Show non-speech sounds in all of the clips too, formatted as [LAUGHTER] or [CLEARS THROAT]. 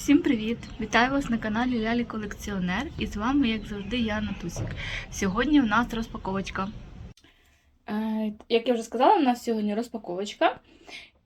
Всім привіт! Вітаю вас на каналі Лялі Колекціонер і з вами, як завжди, я Натусік. Сьогодні у нас розпаковочка. Е, як я вже сказала, у нас сьогодні розпаковочка.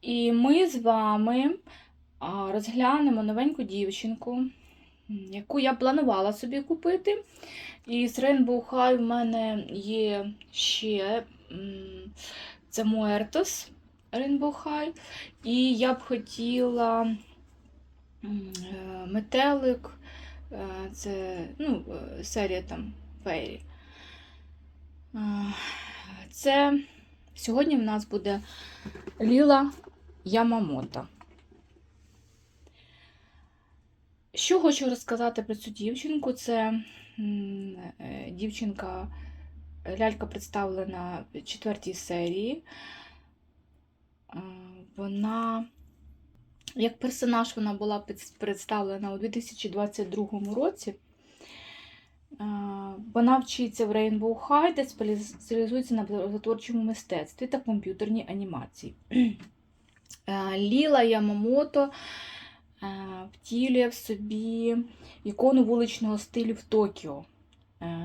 І ми з вами розглянемо новеньку дівчинку, яку я планувала собі купити. І з Rainbow High в мене є ще це Muertos Rainbow High. І я б хотіла. Е, Метелик, е, це ну, е, серія там Фейрі. Це сьогодні в нас буде Ліла Ямамото. Що хочу розказати про цю дівчинку? Це дівчинка, лялька представлена в четвертій серії. Вона як персонаж вона була представлена у 2022 році. Вона вчиться в Rainbow High, де спеціалізується на образотворчому мистецтві та комп'ютерній анімації. Ліла Ямамото втілює в собі ікону вуличного стилю в Токіо,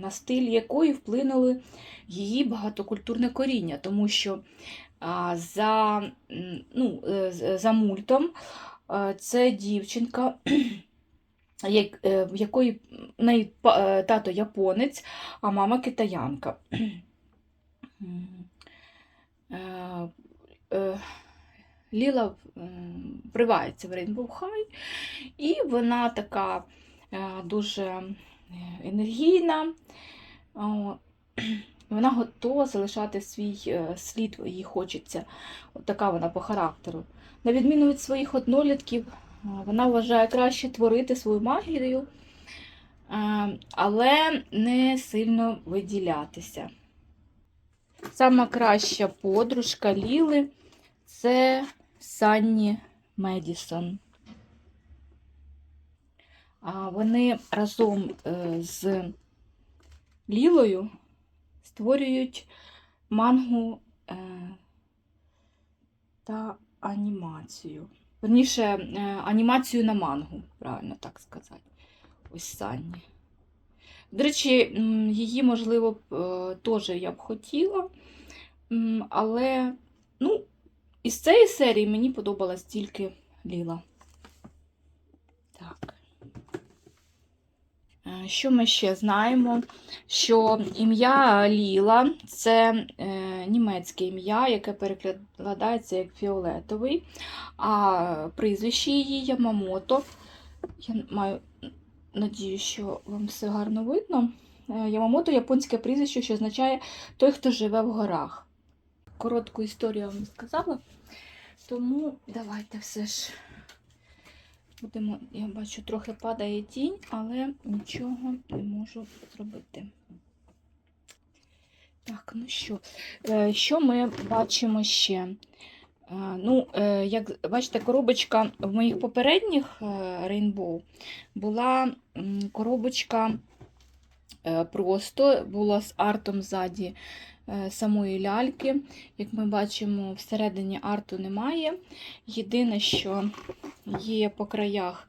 на стиль якої вплинули її багатокультурне коріння, тому що за, ну, е, за мультом е, це дівчинка, [CLEARS THROAT] як- е, якої неї е, тато японець, а мама китаянка. [CLEARS THROAT] Е, е, Ліла вривається в Rainbow High, і вона така е, дуже е, енергійна. О, вона готова залишати свій е, слід, їй хочеться. От така вона по характеру. На відміну від своїх однолітків, е, вона вважає краще творити свою магію, е, але не сильно виділятися. Сама краща подружка Ліли це Санні Медісон. Вони разом з Лілою створюють мангу е, та анімацію. Верніше, е, анімацію на мангу, правильно так сказати. Ось Санні. До речі, її, можливо, е, теж я б хотіла. Але, ну, із цієї серії мені подобалась тільки Ліла. Так. Е, Що ми ще знаємо? Що ім'я Ліла це е, німецьке ім'я, яке перекладається як фіолетовий, а прізвище її Ямамото. Я маю надію, що вам все гарно видно. Е, Ямамото японське прізвище, що означає той, хто живе в горах. Коротку історію я вам сказала, тому давайте все ж. Будемо, я бачу, трохи падає тінь, але нічого не можу зробити. Так, ну що, Е, що ми бачимо ще? Е, Ну, е, як бачите, коробочка в моїх попередніх Rainbow була коробочка просто, була з артом ззаді самої ляльки. Як ми бачимо, всередині арту немає. Єдине, що є по краях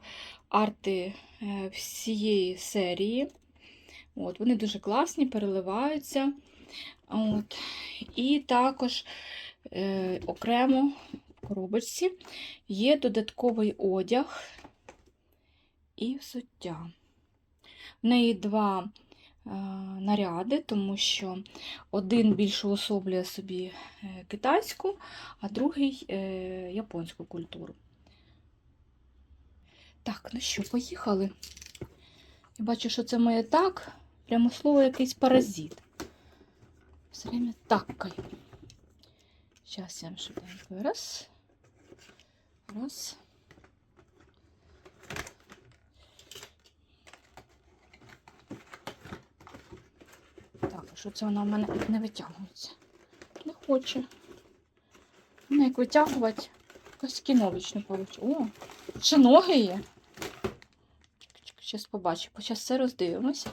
арти е, всієї серії. От, Вони дуже класні, переливаються. От. І також е, окремо в коробочці є додатковий одяг і взуття. В неї два е, наряди, тому що один більше особлює собі е, китайську, а другий е, японську культуру. Так, ну що, поїхали. Я бачу, що це моє так, прямо слово якийсь паразит. Все время таккаю. Зараз я швиденько. Раз. Раз. Що це вона в мене не витягується? Не хоче. Ну, як витягувати, якось кінович не. О, ще ноги є. Зараз побачимо. Зараз все роздивимося.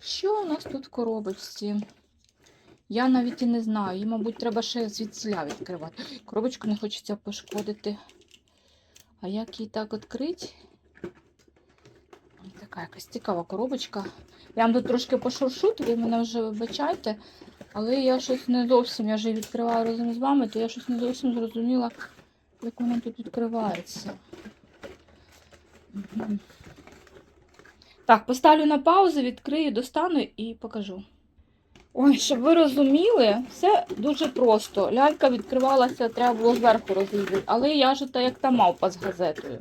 Що у нас тут в коробочці? Я навіть і не знаю. Її, мабуть, треба ще звідсіля відкривати. Коробочку не хочеться пошкодити. А як її так відкрити? Така якась цікава коробочка. Я вам тут трошки пошуршу, то ви мене вже вибачайте. Але я щось не зовсім, я вже відкриваю разом з вами, то я щось не зовсім зрозуміла, як вона тут відкривається. Так, поставлю на паузу, відкрию, достану і покажу. Ой, щоб ви розуміли, все дуже просто. Лялька відкривалася, треба було зверху розрізати, але я ж та як та мавпа з газетою.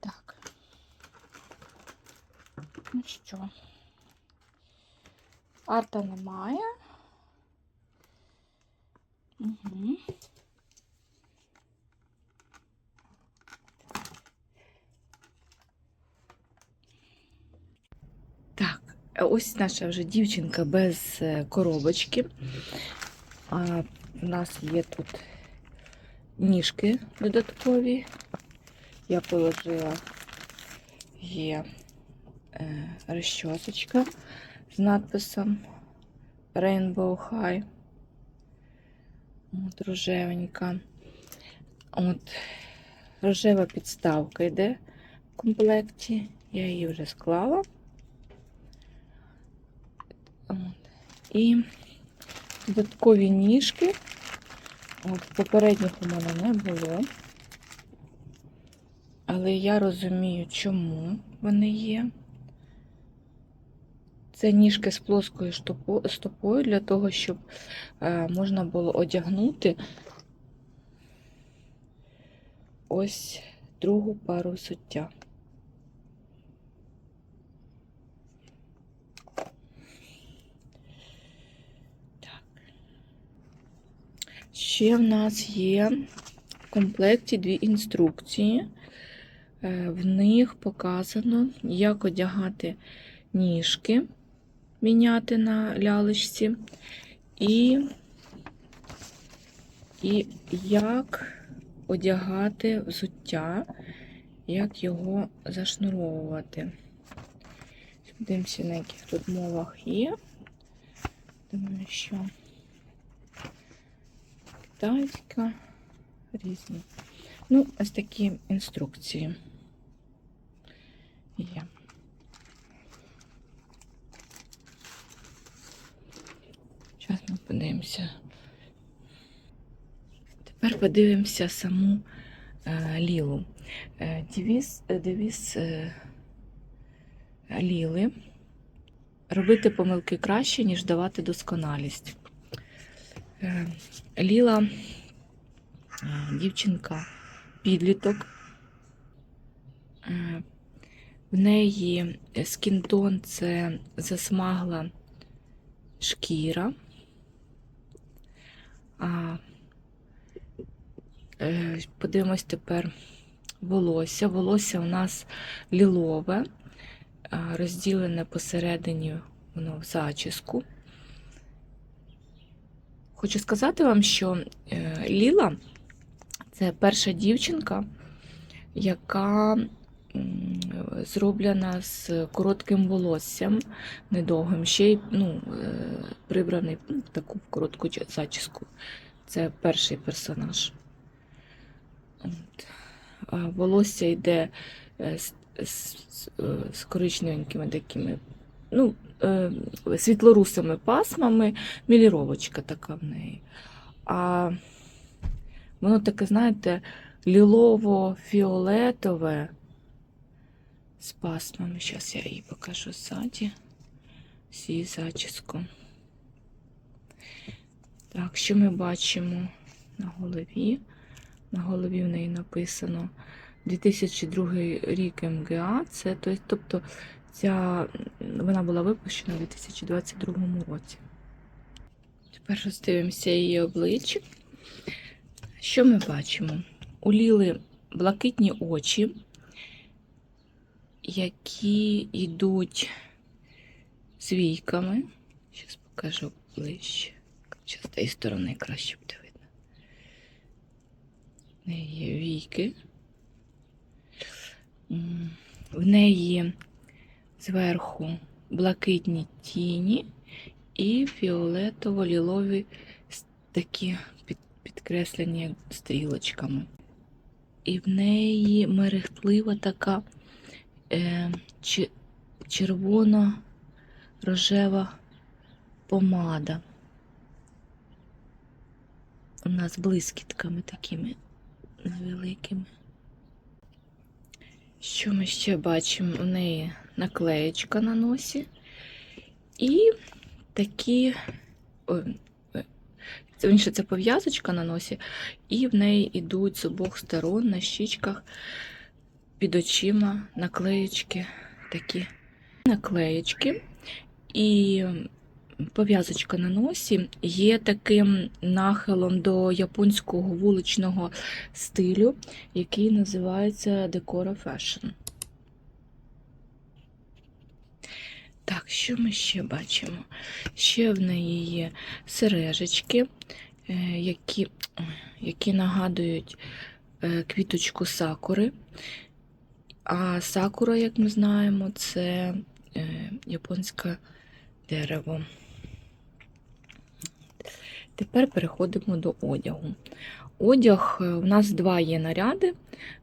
Так. Ну що? Арта немає. Угу. Так, ось наша вже дівчинка без е, коробочки. А, у нас є тут ніжки додаткові. Я положила є розчосочка з надписом Rainbow High. От рожевенька. От рожева підставка йде в комплекті. Я її вже склала. От. І додаткові ніжки. От, попередніх у мене не було. Але я розумію, чому вони є. Це ніжки з плоскою стопою для того, щоб е, можна було одягнути ось другу пару суття. Ще в нас є в комплекті дві інструкції. Е, В них показано, як одягати ніжки, міняти на лялечці, і, і як одягати взуття, як його зашнуровувати. Дивимося, на яких тут мовах є. Думаю, що китайська, різні. Ну, ось такі інструкції є. Подивимося. Тепер подивимося саму е, Лілу. Е, девіз, е, девіз е, Ліли. Робити помилки краще, ніж давати досконалість. Е, Ліла, е, дівчинка, підліток. Е, В неї скінтон це засмагла шкіра. А, е, подивимось тепер волосся. Волосся у нас лілове, розділене посередині воно в зачіску. Хочу сказати вам, що е, Ліла це перша дівчинка, яка зроблена з коротким волоссям, недовгим, ще й ну, е, прибраний в таку коротку зачіску. Це перший персонаж. Волосся йде е, з, з, з, е, з коричневенькими такими, ну, е, світлорусими пасмами, міліровочка така в неї. А воно таке, знаєте, лілово-фіолетове з пасмами. Зараз я її покажу ззаді. Всі зачіску. Так, що ми бачимо на голові? На голові в неї написано 2002 рік МГА. Це, тобто ця, вона була випущена у 2022 році. Тепер роздивимося її обличчя. Що ми бачимо? У Ліли блакитні очі, які йдуть з війками. Зараз покажу ближче. Зараз з тієї сторони краще буде. В неї є війки. В неї зверху блакитні тіні і фіолетово-лілові такі підкреслені стрілочками. І в неї мерехтлива така е, червоно-рожева помада. У нас блискітками такими невеликими. Що ми ще бачимо? У неї наклеєчка на носі. І такі. Е, інше це пов'язочка на носі, і в неї йдуть з обох сторон на щічках під очима наклеєчки такі наклеєчки. І пов'язочка на носі є таким нахилом до японського вуличного стилю, який називається Decora Fashion. Так, що ми ще бачимо? Ще в неї є сережечки, е, які, які нагадують е, квіточку сакури. А сакура, як ми знаємо, це е, японське дерево. Тепер переходимо до одягу. Одяг е, у нас два є наряди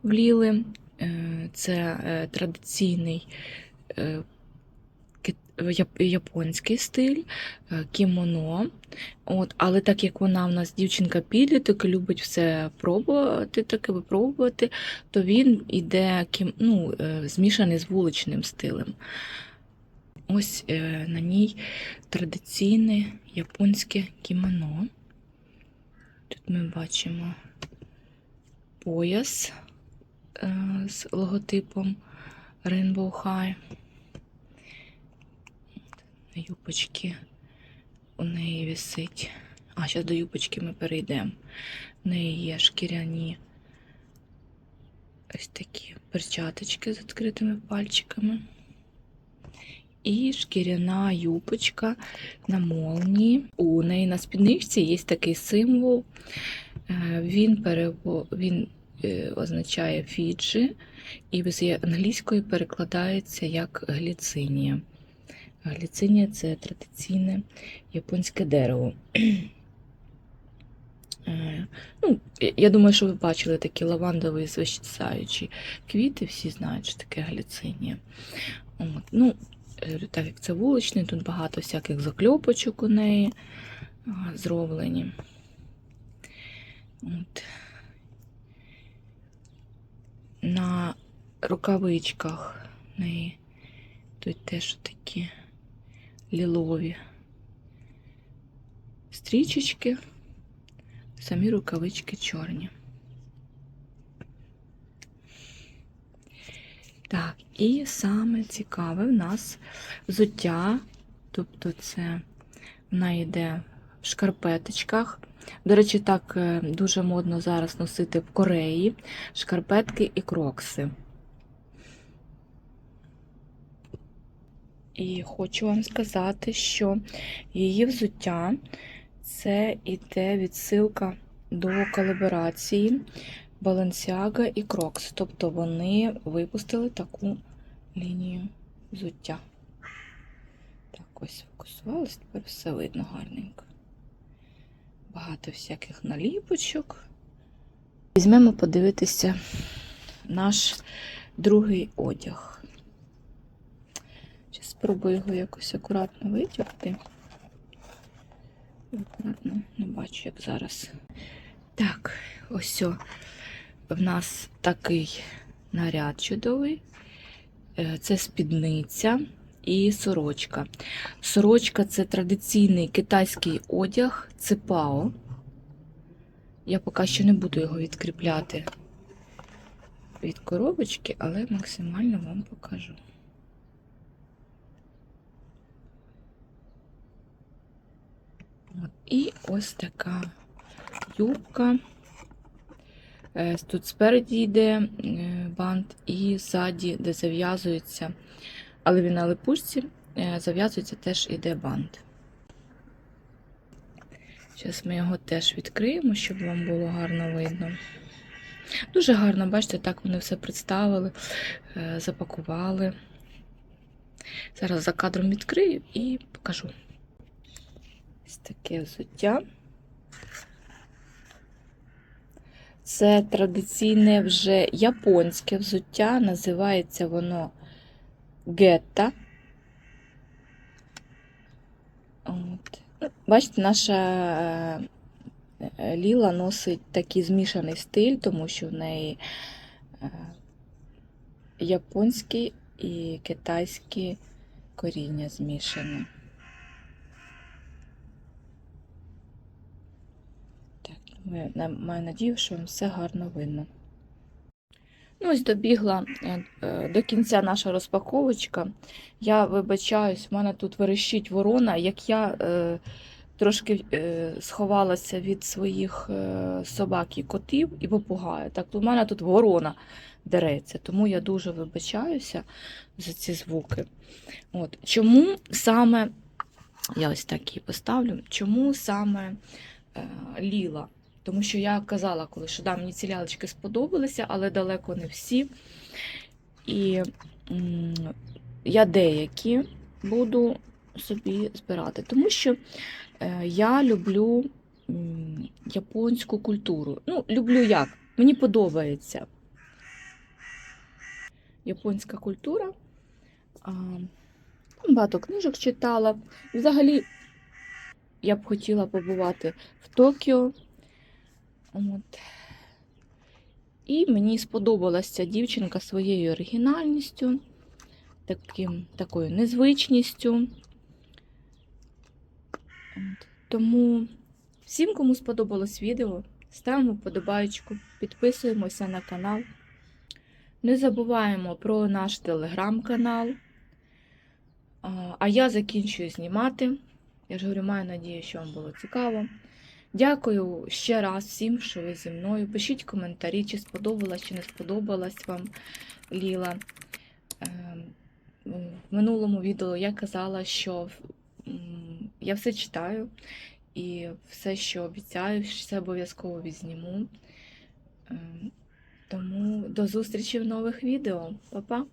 в Ліли. Е, Це е, традиційний е, ки- яп- японський стиль, е, кімоно. От, але так як вона в нас дівчинка підліток любить все пробувати, таке випробувати, то він кім, ну, е, змішаний з вуличним стилем. Ось е, на ній традиційне японське кімоно. Тут ми бачимо пояс е, з логотипом Rainbow High. На юбочки у неї висить. А, зараз до юбочки ми перейдемо. В неї є шкіряні ось такі перчаточки з відкритими пальчиками. І шкіряна юбочка на молнії. У неї на спідничці є такий символ. Е, Він, перево... Він е, означає Фіджі, і з англійської перекладається як гліцинія. Гліцинія це традиційне японське дерево. Е, Ну, я- думаю, що ви бачили такі лавандові звисаючі квіти, всі знають, що таке гліцинія. От. Ну, так як це вуличний, тут багато всяких закльопочок у неї зроблені. От. На рукавичках в неї тут теж такі лілові стрічечки, самі рукавички чорні. Так, і саме цікаве в нас взуття, тобто це вона йде в шкарпеточках. До речі, так е, дуже модно зараз носити в Кореї шкарпетки і крокси. І хочу вам сказати, що її взуття це іде відсилка до колаборації Balenciaga і Crocs. Тобто вони випустили таку лінію взуття. Так, ось фокусувалось, тепер все видно гарненько. Багато всяких наліпочок. Візьмемо подивитися наш другий одяг. Зараз спробую його якось акуратно витягти. Акуратно не бачу, як зараз. Так, ось о, в нас такий наряд чудовий. Е, Це спідниця і сорочка. Сорочка це традиційний китайський одяг, це пао. Я поки що не буду його відкріпляти від коробочки, але максимально вам покажу. І ось така юбка. Е, Тут спереді йде е, бант і ззаді, де зав'язується, але він на липучці, е, зав'язується теж іде бант. Зараз ми його теж відкриємо, щоб вам було гарно видно. Дуже гарно, бачите, так вони все представили, запакували. Зараз за кадром відкрию і покажу. Ось таке взуття. Це традиційне вже японське взуття, називається воно гетта. От. Ну, Бачите, наша е, е, Ліла носить такий змішаний стиль, тому що в неї е, японські і китайські коріння змішані. Так, ми- на- маю надію, що вам все гарно видно. Ну, ось добігла е, е, до кінця наша розпаковочка. Я вибачаюсь, в мене тут верещить ворона, як я е, трошки сховалася від своїх собак і котів і попугаю. Так, у мене тут ворона дереться, тому я дуже вибачаюся за ці звуки. От. Чому саме, я ось так її поставлю, чому саме Ліла? Тому що я казала, коли що да, мені ці лялечки сподобалися, але далеко не всі. І м, я деякі буду собі збирати, тому що е, я люблю м, японську культуру. Ну, люблю як? Мені подобається японська культура. А, багато книжок читала. Взагалі, я б хотіла побувати в Токіо. От. І мені сподобалася ця дівчинка своєю оригінальністю, таким, такою незвичністю. От. Тому всім, кому сподобалось відео, ставимо вподобайку, підписуємося на канал. Не забуваємо про наш телеграм-канал. А я закінчую знімати. Я ж говорю, маю надію, що вам було цікаво. Дякую ще раз всім, що ви зі мною. Пишіть коментарі, чи сподобалась, чи не сподобалась вам Ліла. Ем, В минулому відео я казала, що я все читаю і все, що обіцяю, все обов'язково відзніму. Ем, Тому до зустрічі в нових відео. Па-па!